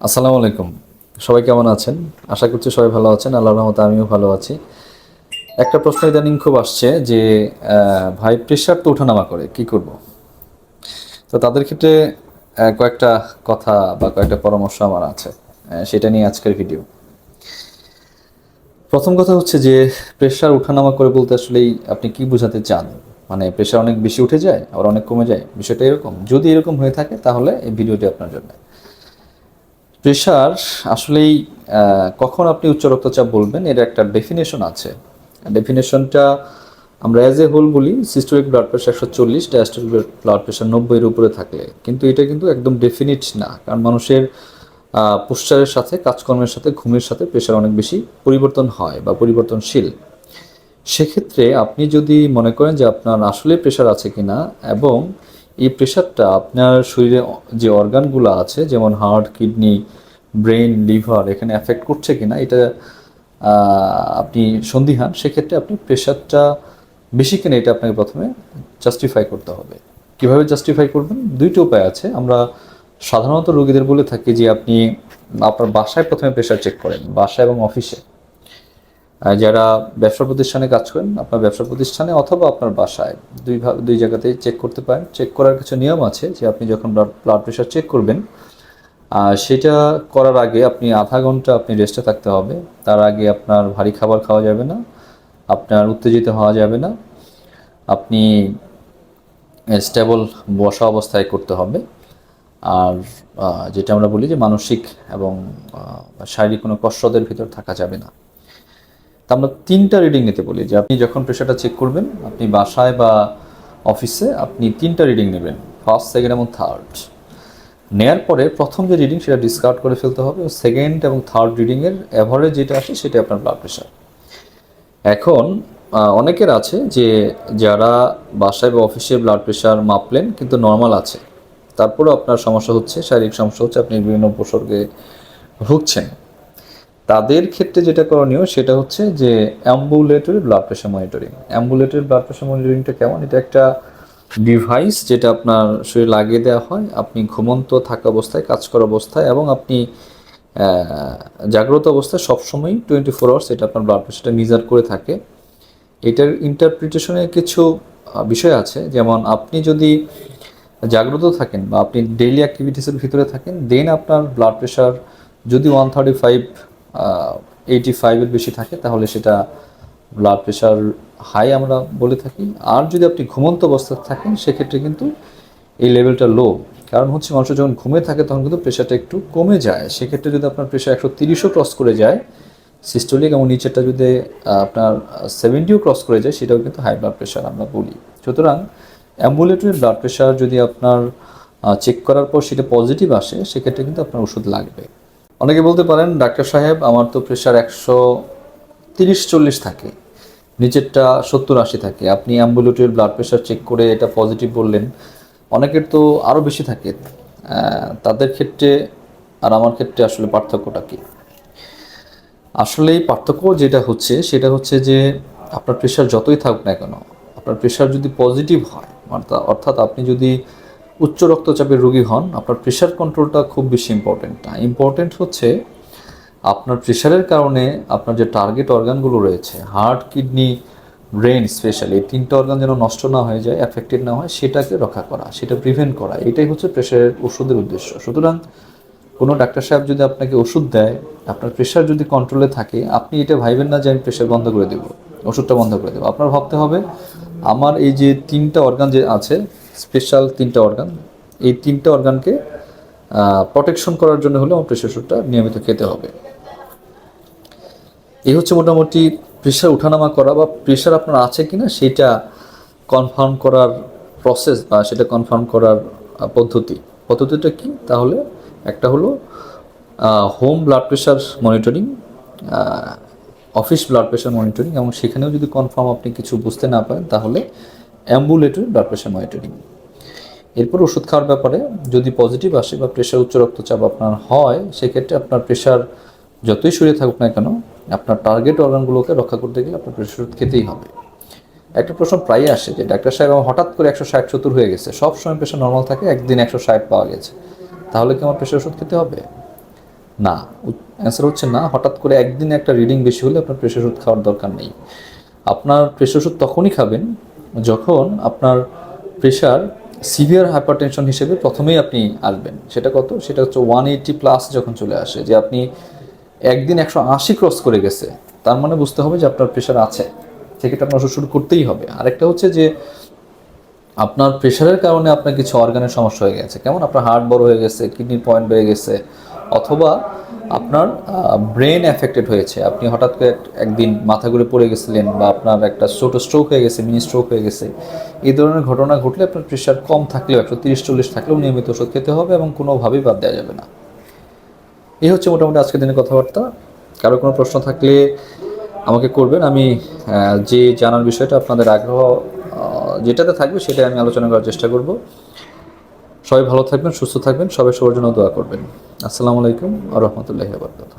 আসসালামু আলাইকুম। সবাই কেমন আছেন? আশা করছি সবাই ভালো আছেন। আল্লাহ রহমতে আমিও ভালো আছি। একটা প্রশ্ন ইদানিং খুব আসছে যে ভাই প্রেশার তো ওঠানামা করে, কি করব? তো তাদের ক্ষেত্রে কয়েকটা কথা বা কয়েকটা পরামর্শ আমার আছে সেটা নিয়ে আজকের ভিডিও। প্রথম কথা হচ্ছে যে, প্রেশার ওঠানামা করে বলতে আসলেই আপনি কি বোঝাতে চান? মানে প্রেশার অনেক বেশি উঠে যায়, আবার অনেক কমে যায়, বিষয়টা এরকম। যদি এরকম হয়ে থাকে, তাহলে এই ভিডিওটি আপনার জন্য। প্রেশার আসলেই কখন আপনি উচ্চ রক্তচাপ বলবেন এর একটা ডেফিনেশন আছে। ডেফিনেশনটা আমরা অ্যাজ এ হোল বলি সিস্টোরিক ব্লাড প্রেশার একশো চল্লিশ ডায়াস্টোরিক ব্লাড প্রেশার নব্বইয়ের উপরে থাকলে। কিন্তু এটা কিন্তু একদম ডেফিনিট না, কারণ মানুষের পোস্টারের সাথে, কাজকর্মের সাথে, ঘুমের সাথে প্রেশার অনেক বেশি পরিবর্তন হয় বা পরিবর্তনশীল। সেক্ষেত্রে আপনি যদি মনে করেন যে আপনার আসলে প্রেশার আছে কিনা এবং এই প্রেশারটা আপনার শরীরে যে অর্গানগুলো আছে, যেমন হার্ট কিডনি ব্রেন লিভার এখানে অ্যাফেক্ট করছে কিনা, এটা আপনি সন্দিহান, সেক্ষেত্রে আপনি প্রেশারটা বেশি কিনা, এটা আপনাকে প্রথমে জাস্টিফাই করতে হবে। কীভাবে জাস্টিফাই করবেন? দুইটি উপায় আছে। আমরা সাধারণত রোগীদের বলে থাকি যে, আপনি আপনার বাসায় প্রথমে প্রেশার চেক করেন, বাসায় এবং অফিসে যারা ব্যবসা প্রতিষ্ঠানে কাজ করেন, আপনার ব্যবসা প্রতিষ্ঠানে অথবা আপনার বাসায়, দুই দুই জায়গাতেই চেক করতে পারেন। চেক করার কিছু নিয়ম আছে যে আপনি যখন ব্লাড প্রেশার চেক করবেন সেটা করার আগে আপনি আধা ঘণ্টা আপনি রেস্টে থাকতে হবে। তার আগে আপনার ভারী খাবার খাওয়া যাবে না, আপনার উত্তেজিত হওয়া যাবে না, আপনি স্টেবল বসা অবস্থায় করতে হবে। আর যেটা আমরা বলি যে মানসিক এবং শারীরিক কোনো কষ্টদের ভিতর থাকা যাবে না। তা আমরা তিনটা রিডিং নিতে বলি, যে আপনি যখন প্রেশারটা চেক করবেন, আপনি বাসায় বা অফিসে আপনি তিনটা রিডিং নেবেন ফার্স্ট সেকেন্ড এবং থার্ড নেয়ার পরে প্রথম যে রিডিং সেটা ডিসকার্ড করে ফেলতে হবে সেকেন্ড এবং থার্ড রিডিংয়ের অ্যাভারেজ যেটা আসে সেটা আপনার ব্লাড প্রেশার এখন অনেকের আছে যে যারা বাসায় বা অফিসে ব্লাড প্রেশার মাপলেন কিন্তু নর্মাল আছে। তারপরেও আপনার সমস্যা হচ্ছে, শারীরিক সমস্যা হচ্ছে, আপনি বিভিন্ন উপসর্গে ভুগছেন। তাদের ক্ষেত্রে যেটা করণীয় সেটা হচ্ছে যে ambulatory blood pressure monitoring ambulatory blood pressure মনিটরিংটা কেমন? এটা একটা ডিভাইস যেটা আপনার শরীরে লাগিয়ে দেওয়া হয়। আপনি ঘুমন্ত থাকা অবস্থায়, কাজ করা অবস্থায় এবং আপনি জাগ্রত অবস্থায় সবসময় টোয়েন্টি ফোর আওয়ার্স এটা আপনার ব্লাড প্রেশারটা মিজার করে থাকে। এটার ইন্টারপ্রিটেশনে কিছু বিষয় আছে। যেমন আপনি যদি জাগ্রত থাকেন বা আপনি ডেইলি অ্যাক্টিভিটিসের ভিতরে থাকেন দেন আপনার ব্লাড প্রেশার যদি ওয়ান থার্টি ফাইভ এইটি ফাইভের বেশি থাকে, তাহলে সেটা ব্লাড প্রেশার হাই আমরা বলে থাকি। আর যদি আপনি ঘুমন্ত অবস্থায় থাকেন, সেক্ষেত্রে কিন্তু এই লেভেলটা লো কারণ হচ্ছে মানুষ যখন ঘুমে থাকে, তখন কিন্তু প্রেশারটা একটু কমে যায়। সেক্ষেত্রে যদি আপনার প্রেশার একশো তিরিশও ক্রস করে যায় সিস্টোলিক এবং নিচেরটা যদি আপনার সেভেন্টিও ক্রস করে যায়, সেটাও কিন্তু হাই ব্লাড প্রেশার আমরা বলি। সুতরাং অ্যাম্বুলেটরি ব্লাড প্রেশার যদি আপনার চেক করার পর সেটা পজিটিভ আসে, সেক্ষেত্রে কিন্তু আপনার ওষুধ লাগবে। অনেকে বলতে পারেন, ডাক্তার সাহেব, আমার তো প্রেশার একশো তিরিশ, চল্লিশ থাকে, নিচেরটা সত্তর, আশি থাকে। আপনি অ্যাম্বুলেটরি ব্লাড প্রেশার চেক করে এটা পজিটিভ বললেন, অনেকের তো আরও বেশি থাকে। তাদের ক্ষেত্রে আর আমার ক্ষেত্রে আসলে পার্থক্যটা কী? আসলে এই পার্থক্য যেটা হচ্ছে, সেটা হচ্ছে যে আপনার প্রেশার যতই থাকুক না কেন, আপনার প্রেশার যদি পজিটিভ হয় অর্থাৎ আপনি যদি উচ্চ রক্তচাপের রোগী হন, আপনার প্রেশার কন্ট্রোলটা খুব বেশি ইম্পর্টেন্ট না। ইম্পর্টেন্ট হচ্ছে আপনার প্রেশারের কারণে আপনার যে টার্গেট অর্গানগুলো রয়েছে হার্ট কিডনি ব্রেন স্পেশালি এই তিনটা অর্গান যেন নষ্ট না হয়ে যায় অ্যাফেক্টেড না হয়, সেটাকে রক্ষা করা, সেটা প্রিভেন্ট করা, এটাই হচ্ছে প্রেশারের ওষুধের উদ্দেশ্য। সুতরাং কোনো ডাক্তার সাহেব যদি আপনাকে ওষুধ দেয়, আপনার প্রেশার যদি কন্ট্রোলে থাকে, আপনি এটা ভাইবেন না যে আমি প্রেশার বন্ধ করে দেবো, ওষুধটা বন্ধ করে দেবো। আপনার ভাবতে হবে, আমার এই যে তিনটা অর্গান যে আছে স্পেশাল তিনটা অর্গান এই তিনটা অর্গানকে প্রোটেকশন করার জন্য হলে আমার প্রেশার ওষুধটা নিয়মিত খেতে হবে। এই হচ্ছে মোটামুটি প্রেশার উঠানামা করা বা প্রেশার আপনার আছে কি না সেটা কনফার্ম করার প্রসেস বা সেটা কনফার্ম করার পদ্ধতি। পদ্ধতিটা কি? তাহলে একটা হলো home blood pressure monitoring office blood pressure monitoring এবং সেখানেও যদি কনফার্ম আপনি কিছু বুঝতে না পারেন তাহলে অ্যাম্বুলেটরি ব্লাড প্রেশার মনিটরিং। এরপর ওষুধ খাওয়ার ব্যাপারে যদি পজিটিভ আসে বা প্রেশার, উচ্চ রক্তচাপ আপনার হয়, সেক্ষেত্রে আপনার প্রেশার যতই শরীরে থাকুক না কেন, আপনার টার্গেট অর্গানগুলোকে রক্ষা করতে গেলে আপনার প্রেশার ওষুধ খেতেই হবে। একটা প্রশ্ন প্রায়ই আসে যে, ডাক্তার সাহেব আমার হঠাৎ করে একশো ষাট, সত্তর হয়ে গেছে, সব সময় প্রেশার নর্মাল থাকে, একদিন একশো ষাট পাওয়া গেছে। তাহলে কি আমার প্রেশার ওষুধ খেতে হবে? না। অ্যান্সার হচ্ছে না। হঠাৎ করে একদিনে একটা রিডিং বেশি হলে আপনার প্রেশার ওষুধ খাওয়ার দরকার নেই। আপনার প্রেশার ওষুধ তখনই খাবেন যখন আপনার প্রেশার সিভিয়ার হাইপারটেনশন হিসেবে প্রথমেই আপনি আসবেন, সেটা কত? সেটা হচ্ছে ওয়ান এইটি প্লাস যখন চলে আসে, যে আপনি একদিন একশো আশি ক্রস করে গেছে, তার মানে বুঝতে হবে যে আপনার প্রেশার আছে সেক্ষেত্রে আপনার ওষুধ শুরু করতেই হবে। আরেকটা হচ্ছে যে আপনার প্রেশারের কারণে আপনার কিছু অর্গানের সমস্যা হয়ে গেছে, কেমন? আপনার হার্ট বড় হয়ে গেছে কিডনির পয়েন্ট বেড়ে গেছে, অথবা আপনার ব্রেন অ্যাফেক্টেড হয়েছে। আপনি হঠাৎ করে এক- একদিন মাথা ঘুরে পড়ে গেছিলেন বা আপনার একটা ছোট স্ট্রোক হয়ে গেছে মিনি স্ট্রোক হয়ে গেছে। এই ধরনের ঘটনা ঘটলে আপনার প্রেশার কম থাকলেও, একশো তিরিশ, চল্লিশ থাকলেও নিয়মিত ওষুধ খেতে হবে এবং কোনোভাবেই বাদ দেওয়া যাবে না। এই হচ্ছে মোটামুটি আজকের দিনের কথাবার্তা। কারও কোনো প্রশ্ন থাকলে আমাকে করবেন। আমি যে জানার বিষয়টা আপনাদের আগ্রহ যেটাতে থাকবে সেটাই আমি আলোচনা করার চেষ্টা করব। সবাই ভালো থাকবেন, সুস্থ থাকবেন, সবাই সবার জন্য দোয়া করবেন। আসসালামু আলাইকুম আ রহমতুল্লাহি আবরকাত